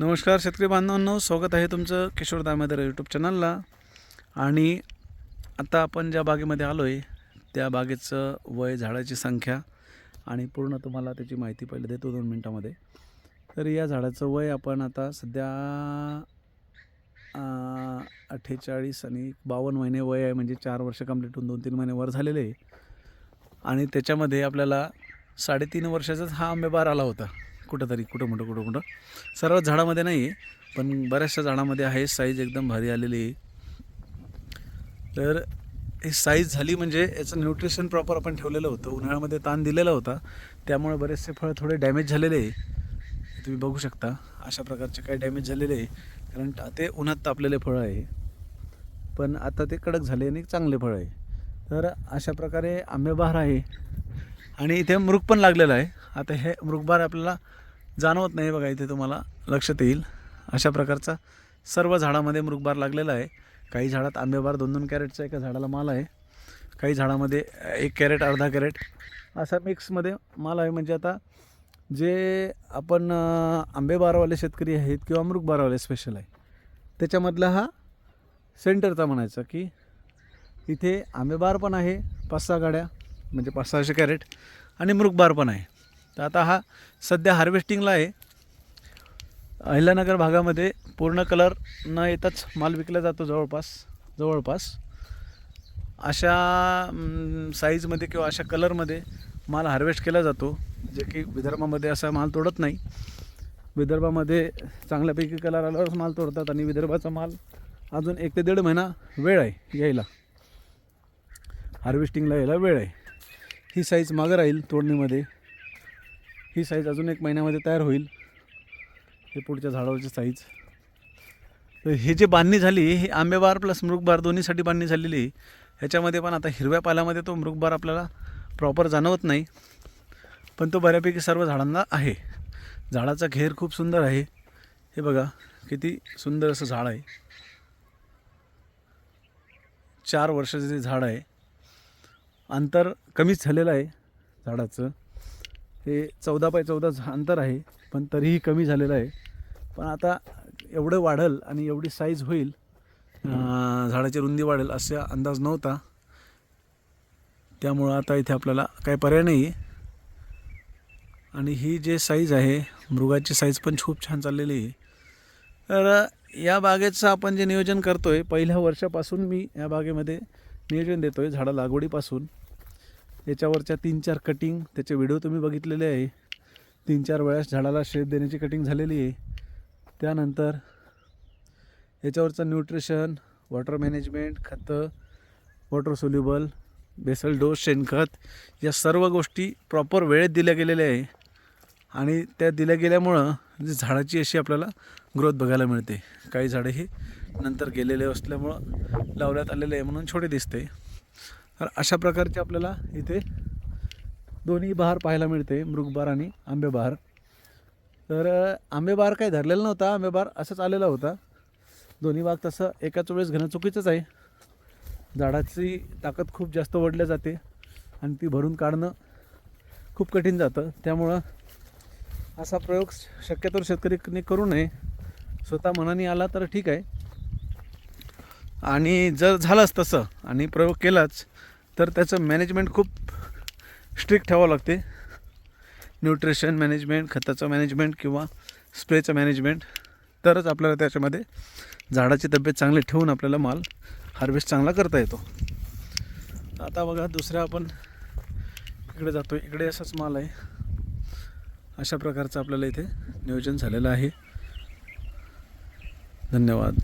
नमस्कार शेतकरी बांधवांनो. स्वागत आहे तुमचं किशोर दामोदर यूट्यूब चॅनलला आणि आता आपण ज्या बागेमध्ये आलो आहे त्या बागेचं वय झाडाची संख्या आणि पूर्ण तुम्हाला त्याची माहिती पहिले देतो दोन मिनटामध्ये. तर या झाडाचं वय आपण आता सध्या अठ्ठेचाळीस आणि बावन्न महिने वय आहे म्हणजे चार वर्ष कंप्लीट होऊन दोन तीन महिने वर झालेले आहे. आणि त्याच्यामध्ये आपल्याला साडेतीन वर्षाचाच हा आंबेबार आला होता. कुठंतरी कुठं कुठं कुठं कुठं सर्व झाडामध्ये नाही आहे पण बऱ्याचशा झाडामध्ये आहे साईज एकदम भारी आलेली. आहे तर ही साईज झाली म्हणजे याचं न्यूट्रिशन प्रॉपर आपण ठेवलेलं होतं. उन्हाळ्यामध्ये ताण दिलेला होता. त्यामुळे बरेचसे फळ थोडे डॅमेज झालेले आहे. तुम्ही बघू शकता अशा प्रकारचे काही डॅमेज झालेले आहे. कारण ते उन्हात तापलेले फळं आहे. पण आता ते कडक झाले आणि चांगले फळ आहे. तर अशा प्रकारे आंबेबहार आहे. आणि इथे मृग पण लागलेलं आहे. आता हे मृगबार आपल्याला जाणवत नाही बघा इथे तुम्हाला लक्षात येईल. अशा प्रकारचा सर्व झाडामध्ये मृगबार लागलेला आहे. काही झाडात आंबेबार दोन दोन कॅरेटचा एका झाडाला माल आहे. काही झाडामध्ये एक कॅरेट अर्धा कॅरेट असा मिक्समध्ये माल आहे. म्हणजे आता जे आपण आंबेबारवाले शेतकरी आहेत किंवा मृगबारवाले स्पेशल आहे त्याच्यामधला हा सेंटरचा म्हणायचा की इथे आंबेबार पण आहे पाच सहा गाड्या. म्हणजे पाच सहाशे कॅरेट. आणि मृगबार पण आहे. तर आता हा सध्या हार्वेस्टिंगला आहे. अहिल्यानगर भागामध्ये पूर्ण कलर न येताच माल विकला जातो जवळपास जवळपास. अशा साईजमध्ये किंवा अशा कलरमध्ये माल हार्वेस्ट केला जातो. जे की विदर्भामध्ये असा माल तोडत नाही. विदर्भामध्ये चांगल्यापैकी कलर आल्यावरच माल तोडतात आणि विदर्भाचा माल अजून एक ते दीड महिना वेळ आहे यायला. हार्वेस्टिंगला यायला वेळ आहे. ही साईज मागं राहील तोडणीमध्ये. ही साईज अजून एक महिन्यामध्ये तयार होईल. हे पुढच्या झाडावरची साईज तर हे जे बांधणी झाली ही आंबेबार प्लस मृगबार दोन्हीसाठी बांधणी झालेली आहे. ह्याच्यामध्ये पण आता हिरव्या पाल्यामध्ये तो मृगबार आपल्याला प्रॉपर जाणवत नाही. पण तो बऱ्यापैकी सर्व झाडांना आहे. झाडाचा घेर खूप सुंदर आहे. हे बघा किती सुंदर असं झाड आहे. चार वर्षाचं जे झाड आहे अंतर कमीच झालेलं आहे झाडाचं. हे चौदा बाय चौदा झा- अंतर आहे पण तरीही कमी झालेलं आहे. पण आता एवढं वाढेल आणि एवढी साईज होईल झाडाची रुंदी वाढेल असा अंदाज नव्हता. त्यामुळं आता इथे आपल्याला काही पर्याय नाही आहे आणि ही जे साईज आहे मृगाची साईज पण खूप छान चाललेली आहे. तर या बागेचं आपण जे नियोजन करतो आहे पहिल्या वर्षापासून मी या बागेमध्ये नियोजन देतो आहे झाडं लागवडीपासून याच्यावरच्या तीन चार कटिंग त्याचे व्हिडिओ तुम्ही बघितलेले आहे. तीन चार वेळेस झाडाला शेत देण्याची कटिंग झालेली आहे. त्यानंतर याच्यावरचं न्यूट्रिशन वॉटर मॅनेजमेंट खतं वॉटर सोल्युबल बेसल डोस शेणखत या सर्व गोष्टी प्रॉपर वेळेत दिल्या गेलेल्या आहे. आणि त्या दिल्या गेल्यामुळं झाडाची अशी आपल्याला ग्रोथ बघायला मिळते. काही झाडं ही नंतर गेलेले असल्यामुळं लावण्यात आलेले आहे म्हणून छोटे दिसते. तर अशा प्रकारचे आपल्याला इथे दोन्ही बहार पाहायला मिळते मृगबार आणि आंबेबहार. तर आंबेबहार काही धरलेला नव्हता आंबेबहार असंच आलेला होता. दोन्ही बाग तसं एकाच वेळेस घेणं चुकीचंच आहे. झाडाची ताकद खूप जास्त ओढल्या जाते आणि ती भरून काढणं खूप कठीण जातं. त्यामुळं असा प्रयोग शक्यतो शेतकरी करू नये. स्वतः मनाने आला तर ठीक आहे. आणि जर झालंच तसं आणि प्रयोग केलाच तर त्याचं मॅनेजमेंट खूप स्ट्रिक्ट ठेवावं लागते. न्यूट्रिशन मॅनेजमेंट खताचं मॅनेजमेंट किंवा स्प्रेचं मॅनेजमेंट तरच आपल्याला त्याच्यामध्ये झाडाची तब्येत चांगली ठेवून आपल्याला माल हार्वेस्ट चांगला करता येतो. आता बघा दुसऱ्या आपण इकडे जातो इकडे असाच माल आहे. अशा प्रकारचं आपल्याला इथे नियोजन झालेलं आहे. धन्यवाद.